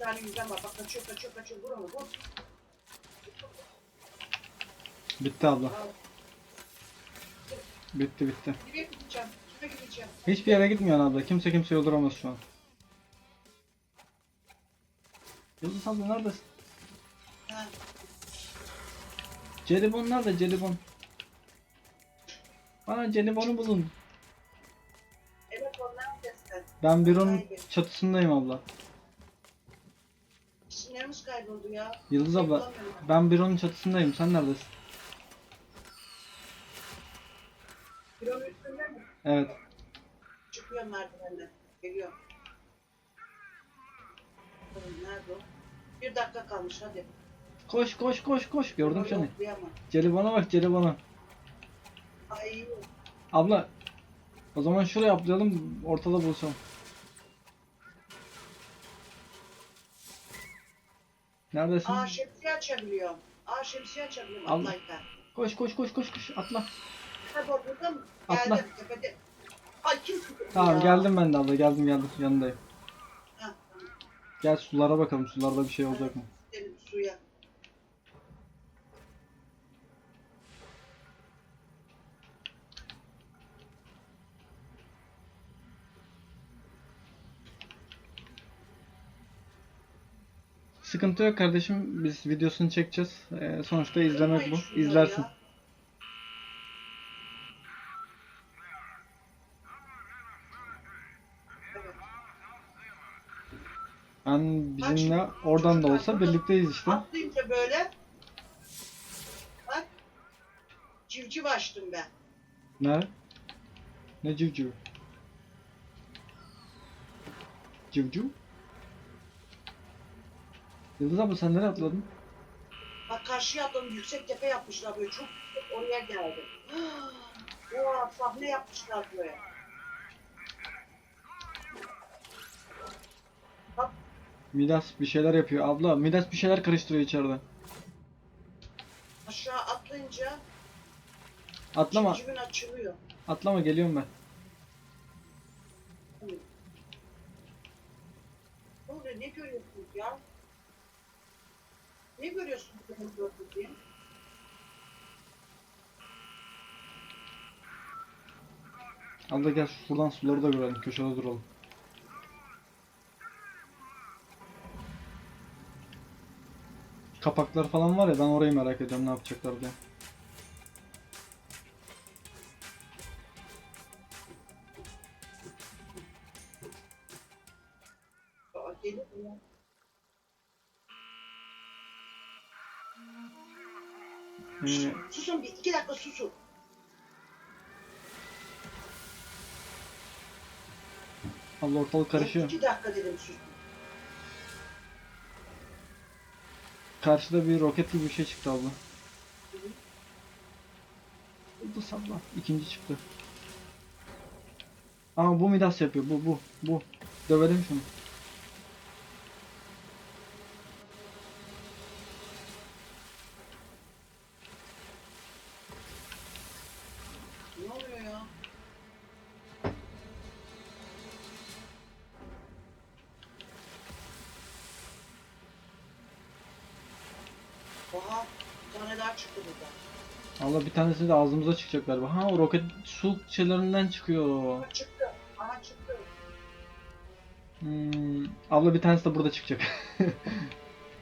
bir tane yüzden var. Bak kaçıyor kaçıyor kaçıyor. Vur onu vur. Bitti abla. Al. Bitti bitti. Nereye gideceğim? Kime gideceğim? Hiçbir yere gitmiyor abla. Kimse kimseyi öldüremez şu an. Yıldız abla neredesin? Ha. Jelibon nerede jelibon? Bana jelibonu bulun. Evet onlar? Ben büronun çatısındayım abla. Kayboldu ya. Yıldız abla ben. büronun çatısındayım. Sen neredesin? Büronun üstünde mi? Evet. Çıkıyorum merdivenden. Geliyorum. Nerede o? Bir dakika kalmış hadi. Koş koş koş koş. Gördüm Orada seni. okuyamam. Jelibona bak jelibona. Ay Abla o zaman şuraya atlayalım ortada buluşalım. Neredesin? Aa şemsiye açabiliyorum. Aa şemsiye açabiliyorum Allah. atlarken. Koş koş koş koş koş atla. O burada mı? Atla. Geldim tepede. Ay kim sıkıldı Tamam ya? geldim ben de abla geldim geldim yanındayım. Ha. Gel sulara bakalım sularda bir şey olacak mı? Gidelim suya. Sıkıntı yok kardeşim biz videosunu çekeceğiz. Ee, sonuçta izlemek bu. İzlersin. Ben bizimle oradan da olsa birlikteyiz işte. Atlayınca böyle. Bak. Civciv açtım ben. Ne? Ne civciv? Civciv? Yıldız abla sen nereye atladın? Bak karşıya atladım yüksek tepe yapmışlar böyle çok yüksek oraya geldi. Oha sahne yapmışlar böyle. Midas bir şeyler yapıyor. Abla Midas bir şeyler karıştırıyor içeride. Aşağı atlayınca Atlama. civcivin açılıyor. Atlama geliyorum ben. Ne oluyor ne görüyorsunuz ya? Ne görüyorsunuz benim gördüğüm? Abla gel şuradan suları da görelim. Köşede duralım. Kapaklar falan var ya ben orayı merak ediyorum ne yapacaklar diye. Aa, Susun bir iki dakika susun. abla ortalık karışıyor. İki dakika dedim susun. Karşıda bir roket gibi bir şey çıktı abla. Yıldız abla. İkinci çıktı. Ama bu Midas yapıyor. Bu bu bu. Dövelim şunu. Oha, bir tane daha çıktı burada. Allah bir tanesi de ağzımıza çıkacak galiba. Ha o roket su şeylerinden çıkıyor. Aha çıktı, aha çıktı. Hmm, abla bir tanesi de burada çıkacak.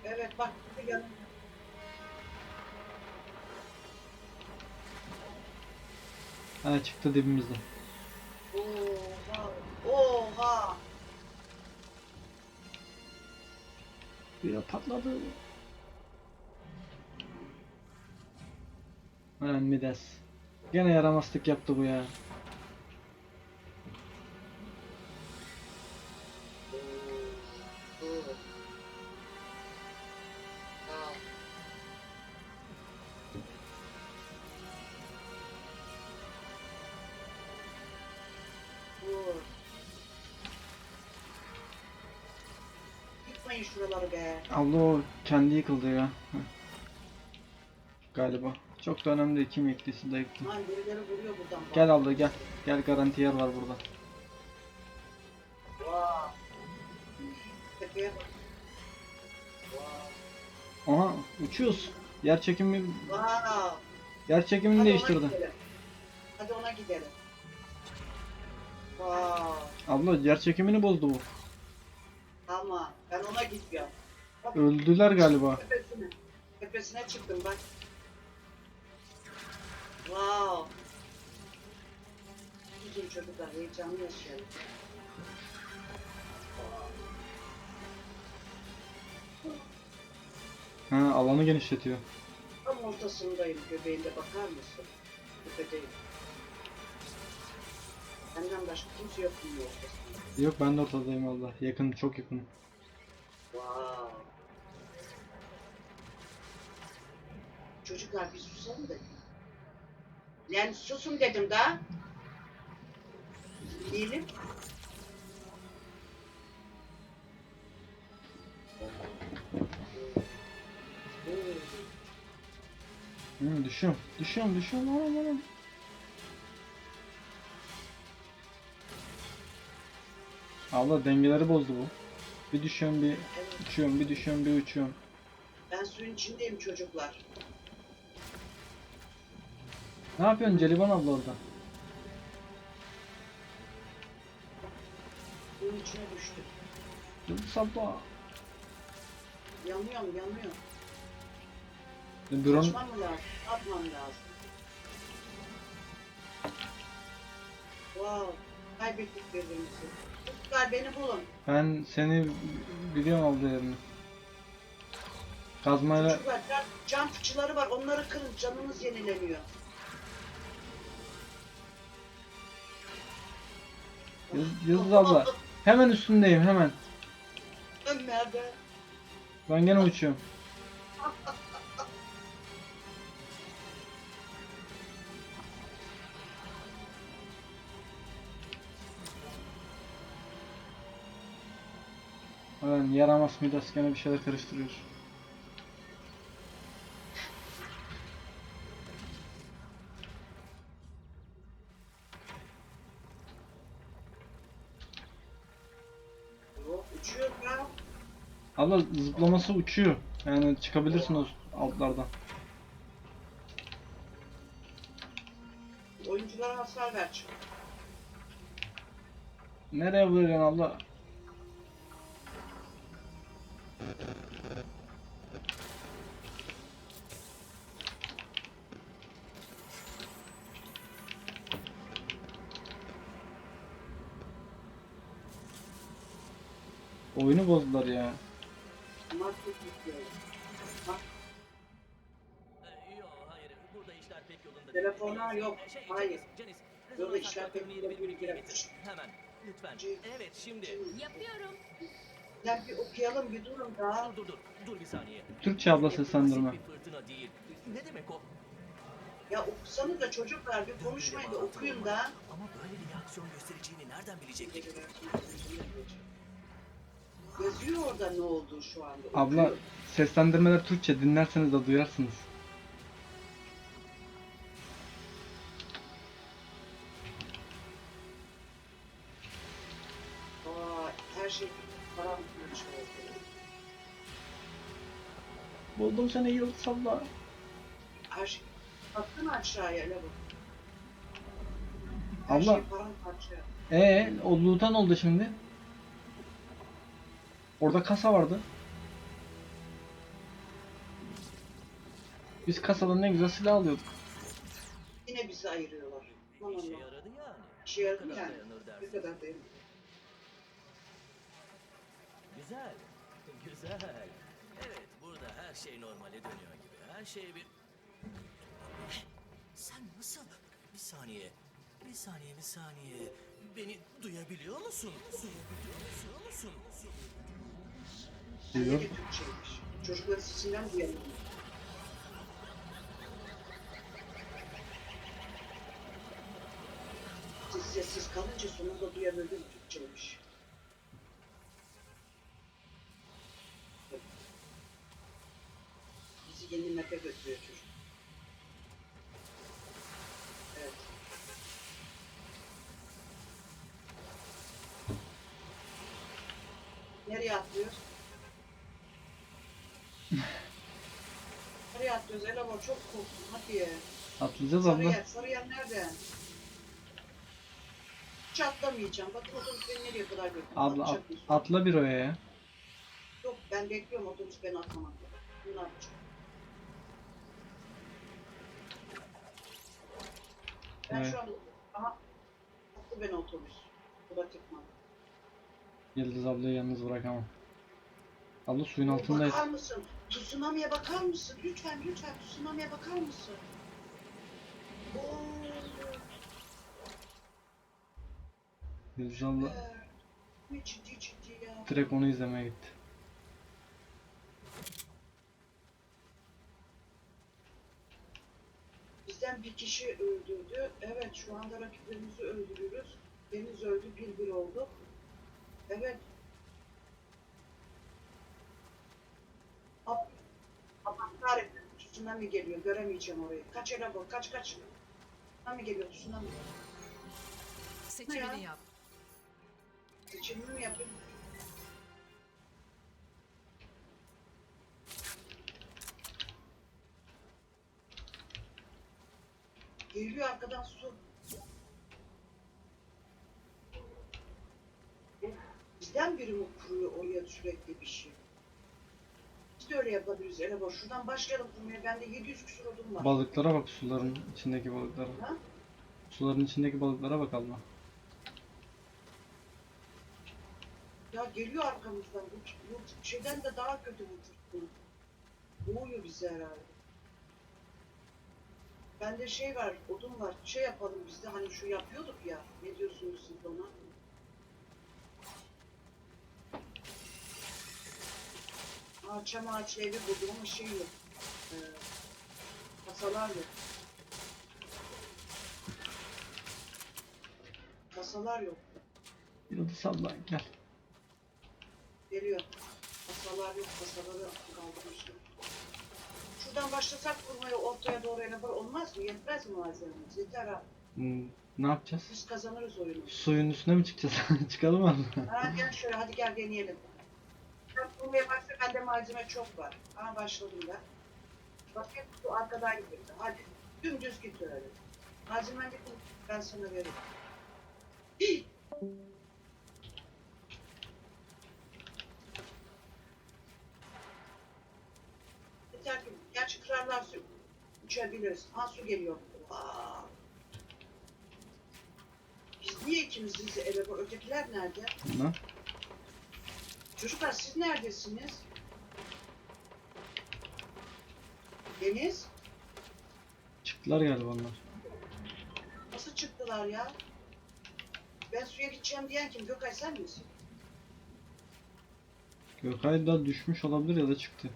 Evet bak, bir ha çıktı dibimizde. Oha, oha. Ya patladı. Lan Midas. Gene yaramazlık yaptı bu ya. Yıkmayın şuraları be. Abla o kendi yıkıldı ya. Galiba. Çok da önemli değil. Kim. Lan birileri vuruyor buradan. bak. Gel abla gel. Gel garanti yer var burada. Vaa. Tepeye bak. Wow. Aha uçuyoruz. Yer çekimi yer çekimini Hadi ona değiştirdi. gidelim. Hadi ona gidelim. Abla yer çekimini bozdu bu. Tamam. Ben ona gidiyorum. Bak, Öldüler galiba. Tepesine. Tepesine çıktım bak. Wow. Bizim çocuklar heyecanlı yaşayalım. Ha alanı genişletiyor. Tam ortasındayım göbeğinde bakar mısın? Tepedeyim. Benden başka kimse yok bunun ortasında. Yok ben de ortadayım valla. Yakın çok yakın. Wow. Çocuklar bir susalım da. Lan susun dedim daha. Değilim. Hı, düşüyorum. Düşüyorum düşüyorum. Aman aman. Abla dengeleri bozdu bu. Bir düşüyorum bir uçuyorum bir düşüyorum bir uçuyorum. ben suyun içindeyim çocuklar. Ne yapıyorsun Celiban abla orada? Suyun içine düştüm. Yıldız abla. Yanıyorum yanıyorum. Drone, Kaçmam lazım? Atmam lazım. Wow. Kaybettik birbirimizi. Çocuklar beni bulun. ben seni biliyorum abla yerini. Kazmayla Çocuklar cam, cam fıçıları var. Onları kırın. Canınız yenileniyor. Yıldız, Yıldız abla hemen üstündeyim hemen. Nerede? Ben gene uçuyorum. Ulan yaramaz Midas gene bir şeyler karıştırıyor. Uçuyor ya. Abla zıplaması uçuyor. Yani çıkabilirsin o altlardan. Oyunculara hasar ver çık. Nereye vuruyorsun abla? Oyunu bozdular ya. Market yüklüyorum. Yok hayır burada işler pek bir getir. Hemen lütfen. Evet şimdi. Yapıyorum. Lan bir okuyalım bir durun daha. Dur dur dur dur bir saniye. Türkçe abla seslendirme. basit bir fırtına değil. Ne demek o? Ya okusana da çocuklar bir konuşmayın da okuyun da. Ama böyle bir reaksiyon göstereceğini nereden bilecektik? Yazıyor orada ne olduğu şu anda. Abla okuyor. seslendirmeler Türkçe dinlerseniz de duyarsınız. Aa, her şey. Buldum seni Yıldız. Her şey... Baktın aşağıya hele bak. Her Abla. şey paramparça. Ee, o loot'a ne oldu şimdi? Orada kasa vardı. Biz kasadan ne güzel silah alıyorduk. Yine bizi ayırıyorlar. Bir Aman işe Allah. yaradı yani. İşe Ne yaradı kadar yani. dayanır Ne kadar dayanır. Güzel. Güzel. Evet burada her şey normale dönüyor gibi. Her şey bir... Sen nasıl? Bir saniye. Bir saniye bir saniye. Beni duyabiliyor musun? Duyabiliyor musun? musun? Türkçeymiş. Çocukların sesinden duyalım. Siz sessiz kalınca sonunda duyabildim Türkçeymiş. Bizi yeni map'e götürüyor çocuk. Evet. Nereye atlıyoruz? Atlıyoruz. Elama çok korktum. Hadi ya. Atlayacağız abla. Sarıyer. Sarıyer nerede? Hiç atlamayacağım. Bakın otobüs beni nereye kadar götürdü. Abla at- Atacak atla bir oya ya. Yok ben bekliyorum otobüs beni atlamak. Ne yapacağım? Ben Evet. şu an... Aha. Attı beni otobüs. Bu da tıkmadı. Yıldız ablayı yalnız bırakamam. Abla suyun altındayız. Bakar mısın? Tsunami'ye bakar mısın? Lütfen lütfen tsunami'ye bakar mısın? Oo, Yıldız abla ee, ne ciddi ciddi ya. direkt onu izlemeye gitti. Bizden bir kişi öldürdü. Evet şu anda rakiplerimizi öldürüyoruz. Deniz öldü, bir bir oldu. Evet. Ab- Allah Tsunami geliyor. Göremeyeceğim orayı. Kaç ele bak. Kaç kaç. Tsunami geliyor. Tsunami. Seçimini yap. Seçimimi mi yapayım? Geliyor arkadan su. Bizden biri mi kuruyor oraya sürekli bir şey? De öyle yapabiliriz Eleba. Şuradan başlayalım kurmaya. Bende 700 küsur odun var. Balıklara bak suların içindeki balıklara. Ha? Suların içindeki balıklara bak abla. Ya geliyor arkamızdan. Bu, bu şeyden de daha kötü bu fırtına. Boğuyor bizi herhalde. Bende şey var, odun var. Şey yapalım biz de hani şu yapıyorduk ya. Ne diyorsunuz siz ona? Ağaç evi buldum ama şey yok. Ee, yok. Kasalar yok. Yıldız abla gel. Geliyor. Kasalar yok, kasaları kaldırmışlar. Şuradan başlasak kurmaya ortaya doğru yapar olmaz mı? Yetmez mi malzememiz? Yeter ha. Hmm, ne yapacağız? Biz kazanırız oyunu. Suyun üstüne mi çıkacağız? Çıkalım abla. Ha gel şöyle hadi gel deneyelim. Sen kurmaya başla bende malzeme çok var. Ha başladım ben. Bak bu arkadan gidiyor. Hadi dümdüz git öyle. Malzemen de ben sana veririm. Hii! Yeter ki gerçi kırarlarsa uçabiliriz. Ha su geliyor. Aa. Biz niye ikimiziz eve bu ötekiler nerede? Ne? Çocuklar siz neredesiniz? Deniz? Çıktılar galiba onlar. Nasıl çıktılar ya? Ben suya gideceğim diyen kim? Gökay sen misin? Gökay da düşmüş olabilir ya da çıktı.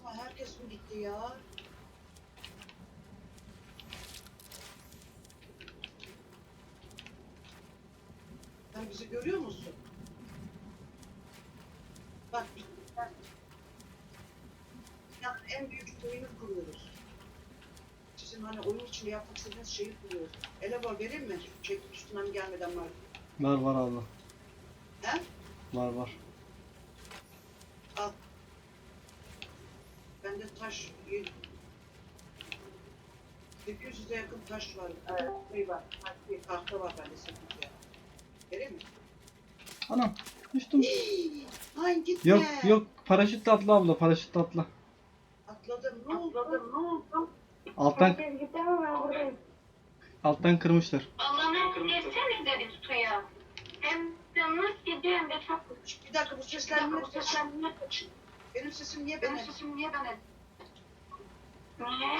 Ama herkes mi gitti ya? Sen bizi görüyor musun? Bak ben- yani en büyük oyunu kuruyoruz. Sizin hani oyun içinde yapmak istediğiniz şeyi kuruyoruz. Ele var vereyim mi? Çekip üstünden gelmeden var. Var var abla. He? Var var. Al. Bende taş y- 800'e yakın taş var. Evet, şey var. Bir tahta var bende 800'e. Vereyim mi? Anam düştüm. Hayır gitme. Yok yok paraşütle atla abla paraşütle atla. Atladım. Ne oldu? Atladım. Ne oldu? Alttan Herkes gitti ama ben buradayım. alttan kırmışlar. Allah'ım geçsenize bir suya. Hem canınız gidiyor hem de çok Bir dakika bu sesler Bu ne? seslenme kaçın. Benim sesim niye Benim bana? sesim niye bana? Niye?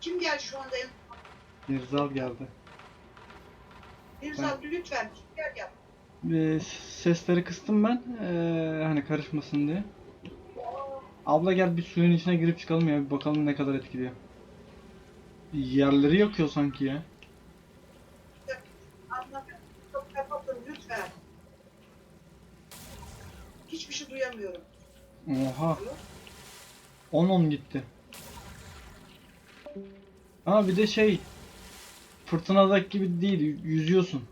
Kim geldi şu anda? Mirzal geldi. Mirzal lütfen gel yap. Ee, sesleri kıstım ben. ee, hani karışmasın diye. Abla gel bir suyun içine girip çıkalım ya bir bakalım ne kadar etkiliyor. Yerleri yakıyor sanki ya. Anlatın. Çok kapatın lütfen. Hiçbir şey duyamıyorum. Oha. 10-10 gitti. Ha bir de şey fırtınadaki gibi değil yüzüyorsun.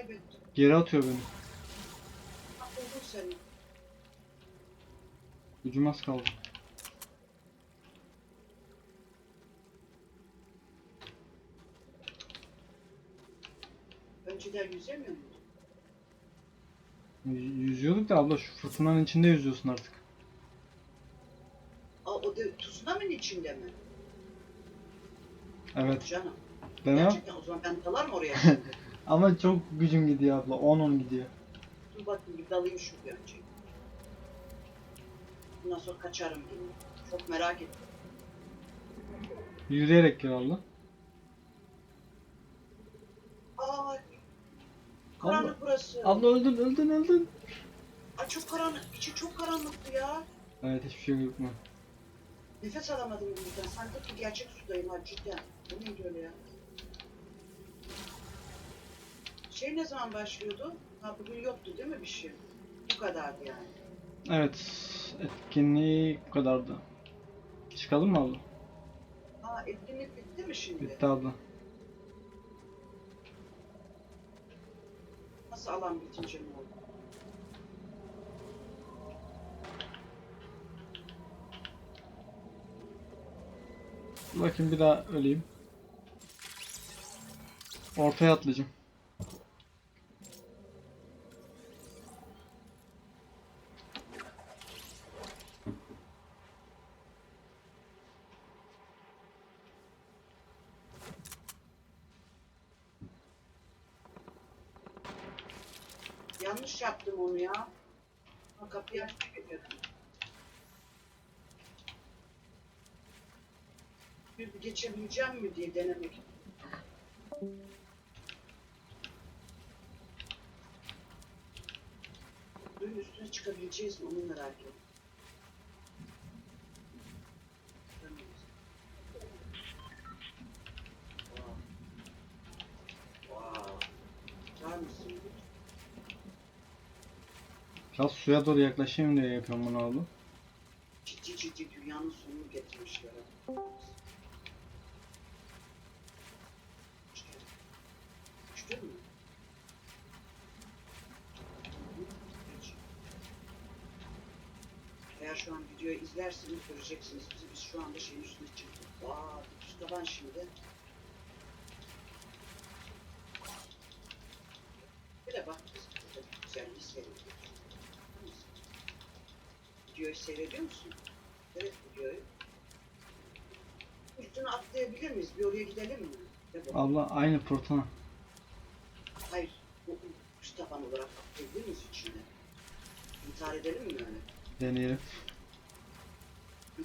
Ben kaybettim. Geri atıyor beni. Buldum seni. Gücüm az kaldı. Önceden yüzemiyor muydun? Y- Yüzüyorduk da abla şu fırtınanın içinde yüzüyorsun artık. Aa, o da tsunami'nin içinde mi? Evet. Canım. Demem. Gerçekten o zaman ben dalarım oraya şimdi. Ama çok gücüm gidiyor abla. 10-10 gidiyor. Dur bakayım bir dalayım şuraya önce. Bundan sonra kaçarım yine. Çok merak ettim. Yürüyerek gel abla. Aa, karanlık burası. Abla öldün öldün öldün. Ay çok karanlık. İçi çok karanlıktı ya. Evet hiçbir şey yok mu? Nefes alamadım buradan. Sanki ki gerçek sudayım ha cidden. Bu neydi öyle ya? Şey ne zaman başlıyordu? Ha bugün yoktu değil mi bir şey? Bu kadardı yani. Evet. Etkinliği bu kadardı. Çıkalım mı abla? Ha etkinlik bitti mi şimdi? Bitti abla. Nasıl alan bitince mi oldu? Bakayım bir daha öleyim. Ortaya atlayacağım. Yanlış yaptım onu ya. Ha, kapıyı açmak yapıyordum. Bir geçebileceğim mi diye denemek. Suyun üstüne çıkabileceğiz mi onu merak ediyorum. Biraz suya doğru yaklaşayım diye yapıyorum bunu abla. Ciddi ciddi dünyanın sonunu getirmişler. İşte. Düştün mü? Geç. Eğer şu an videoyu izlerseniz göreceksiniz. Biz, biz şu anda şeyin üstüne çıktık. Aa, şu taban şimdi. Bir de bak biz burada güzelliği seyrediyoruz. Videoyu seyrediyor musun? Evet videoyu. Üstüne atlayabilir miyiz? Bir oraya gidelim mi? Abla aynı fırtına. Hayır. Bu taban olarak atlayabilir miyiz içinde? İntihar edelim mi öyle? Deneyelim.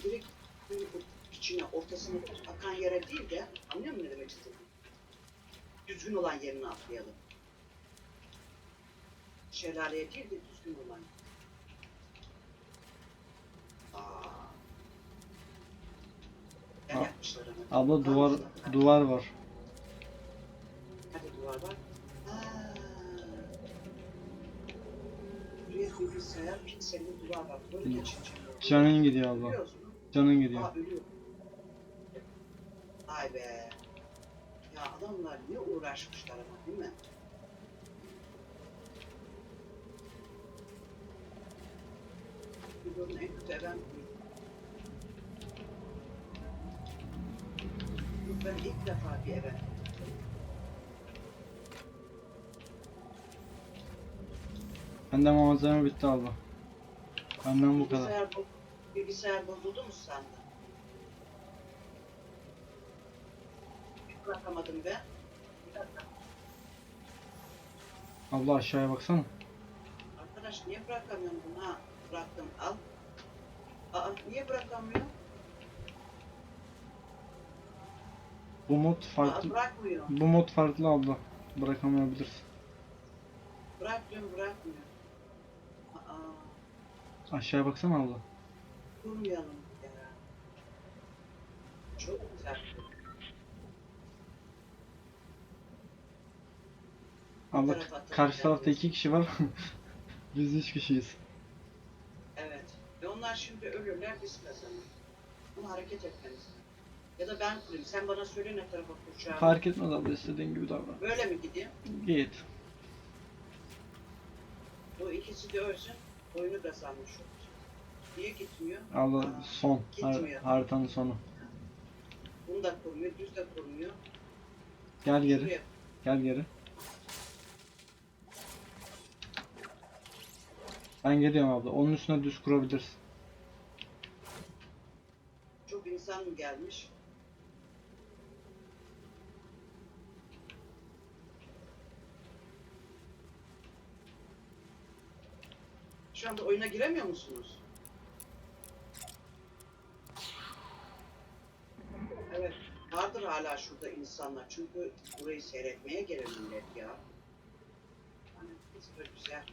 Direkt böyle o içine, ortasına akan yere değil de anlıyor musun ne demek istediğimi? Düzgün olan yerine atlayalım. Şelaleye değil de düzgün olan. Aa. Yapmışlar ama. Abla duvar mısın? duvar var. Hadi duvar var. Aa. Buraya bilgisayar, pikselli duvar var. Böyle geçince. Canın gidiyor abla. Biliyorsun. Canın gidiyor. Vay be. Ya adamlar ne uğraşmışlar ama değil mi? Videonun en Yok ben ilk defa bir event Bende malzeme bitti abla. Benden bu kadar. Bilgisayar, bo- bilgisayar bozuldu mu sende? Bırakamadım be. Bir dakika. Abla aşağıya baksana. Arkadaş niye bırakamıyorum bunu ha? Bıraktım al. Aa niye bırakamıyorum? Bu mod Aa farklı. bırakmıyor. Bu mod farklı abla. Bırakamayabilirsin. Bırak diyorum bırakmıyor. Aa Aşağıya baksana abla. Durmayalım ya. Çok güzel. Tarafa atalım karşı tarafta iki kişi var. Biz üç kişiyiz. Evet. Ve onlar şimdi ölürler biz kazanırız. Ama hareket etmeliyiz. Ya da ben kurayım. Sen bana söyle ne tarafa kuracağımı. Fark etmez abla istediğin gibi davran. Böyle mi gideyim? Git. Bu ikisi de ölsün. Oyunu kazanmış olur. Niye gitmiyor? Abla son. Har- Gitmiyor. haritanın sonu. Bunu da kurmuyor, düz de kurmuyor. Gel geri. Gel geri. Ben geliyorum abla. Onun üstüne düz kurabilirsin. Çok insan mı gelmiş? Şu anda oyuna giremiyor musunuz? Evet, vardır hala şurada insanlar. Çünkü burayı seyretmeye gelen millet ya. Hani biz güzel.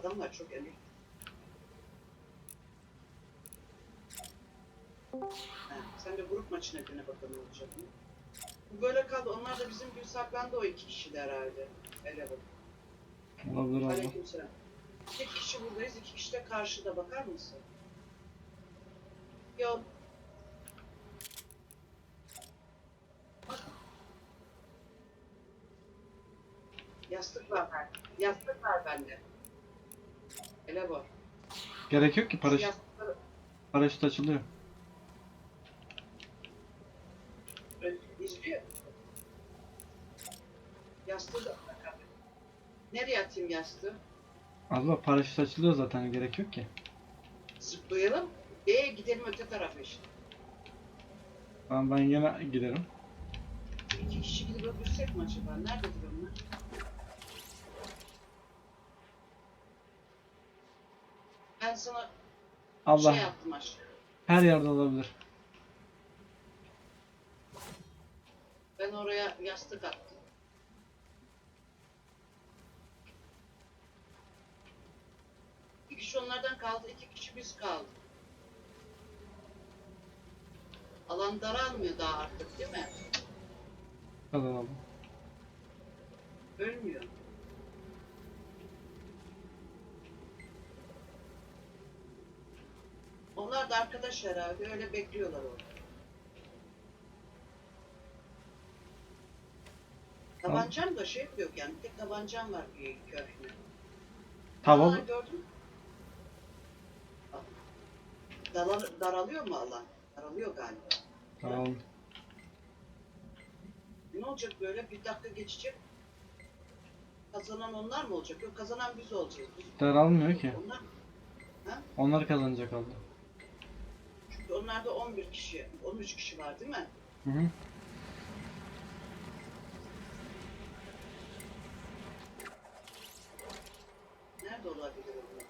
Adamlar çok emek. Sen de grup maçına dene bakalım olacak mı? Bu böyle kaldı. Onlar da bizim gibi saklandı o iki kişi de herhalde. Hele bak. Olabilir abla. Aleykümselam. İki kişi buradayız, iki kişi de karşıda. Bakar mısın? Yok. Bak. Yastık var bende. Yastık var bende. Hele bak. Gerek yok ki paraşüt, yastıkları paraşüt açılıyor. Ön- izliyor. Yastığı da. Nereye atayım yastığı? Abla paraşüt açılıyor zaten gerek yok ki. Zıplayalım. B'ye gidelim öte tarafa işte. Ben, ben yine giderim. İki kişi gidip öldürsek mi acaba? Nerededir onlar? Ben sana Abla şey yaptım aşağı. her yerde olabilir. Ben oraya yastık attım. Bir kişi onlardan kaldı, iki kişi biz kaldık. Alan daralmıyor daha artık değil mi? Abla. Ölmüyor. Onlar da arkadaş herhalde öyle bekliyorlar orada. Tabancam da şey yok yani bir tek tabancam var bir köhne. Tamam. Aa, gördün mü? Dalar, daralıyor mu alan? Daralıyor galiba. Tamam. Ne olacak böyle? Bir dakika geçecek. Kazanan onlar mı olacak? Yok kazanan biz olacağız. Biz, Daralmıyor ki. onlar Onlar kazanacak abla. Onlarda 11 kişi, 13 kişi var değil mi? Hı hı. Nerede olabilir onlar?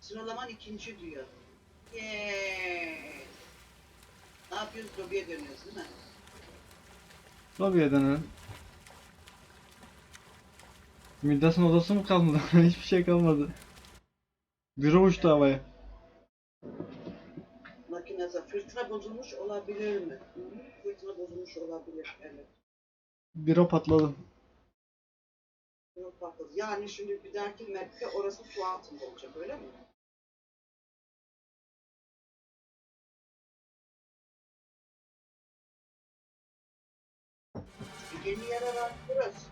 Sıralaman ikinci diyor. Yeee. Ne yapıyoruz? Lobiye dönüyoruz değil mi? Lobiye dönelim. Midas'ın odası mı kalmadı? Hiçbir şey kalmadı. Büro uçtu havaya. Makinede fırtına bozulmuş olabilir mi? Hı hı, Fırtına bozulmuş olabilir. Evet. Büro patladı. Bunu patladı. Yani şimdi bir dahaki map'te orası su altında olacak öyle mi? Yeni yere var burası.